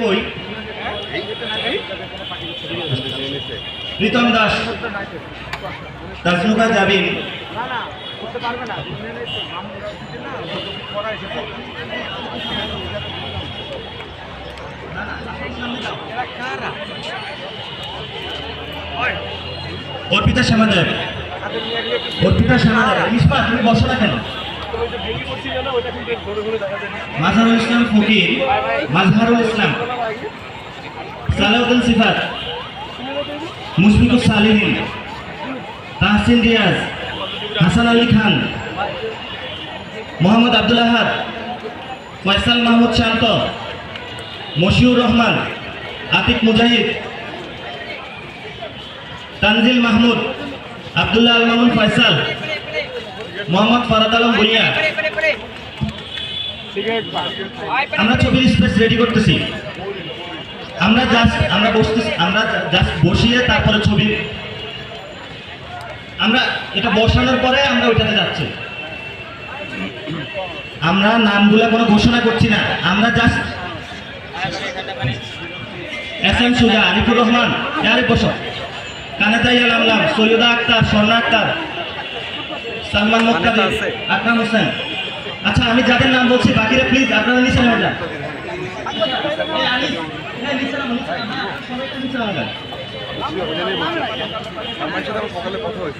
কই? প্রীতম দাস। তাজনুকা কারা অর্পিতা শ্যামাদেব। অর্পিতা শ্যামাদেব ইস্পা তুমি বসো না কেন? মাজহারুল ইসলাম ফকির মাজহারুল ইসলাম। সালাউদ্দিন সিফাত, মুশফিকুর সালিহিন, তাহসিন রিয়াজ হাসান আলী খান, মোহাম্মদ আব্দুল আহাদ, ফয়সাল মাহমুদ শান্ত, মশিউর রহমান, আতিক মুজাহিদ, তানজিল মাহমুদ, আবদুল্লাহ আল মামুন ফয়সাল। মোহাম্মদ ফরাদ আলম ভুইয়া। আমরা ছবির স্পেস রেডি করতেছি। আমরা জাস্ট আমরা বসতেছি আমরা জাস্ট বসিয়ে তারপরে ছবি। আমরা এটা বসানোর পরে আমরা ওইটাতে যাচ্ছি। আমরা নামগুলা কোনো ঘোষণা করছি না। আমরা just S M Suja Arifur Rahman ইয়ারে বসো। কানেতাই আলামলাম সৈয়দা আক্তার স্বর্ণা আক্তার। সালমান মুক্তাদি আকরাম হোসেন। আচ্ছা আমি যাদের নাম বলছি বাকিরা প্লিজ আপনারা নিচে নেমে যান। হ্যাঁ,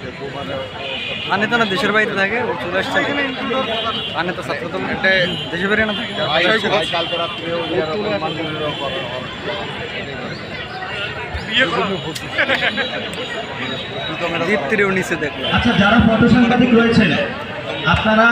একটু মানে আনে তো না দেশের বাড়িতে থাকে ও চলে আসছে। আনে তো ছাত্র দল দেশের বাড়ি না থাকে। কালকে দীপ্তিরেও নিচে আচ্ছা যারা ফটো সাংবাদিক রয়েছেন আপনারা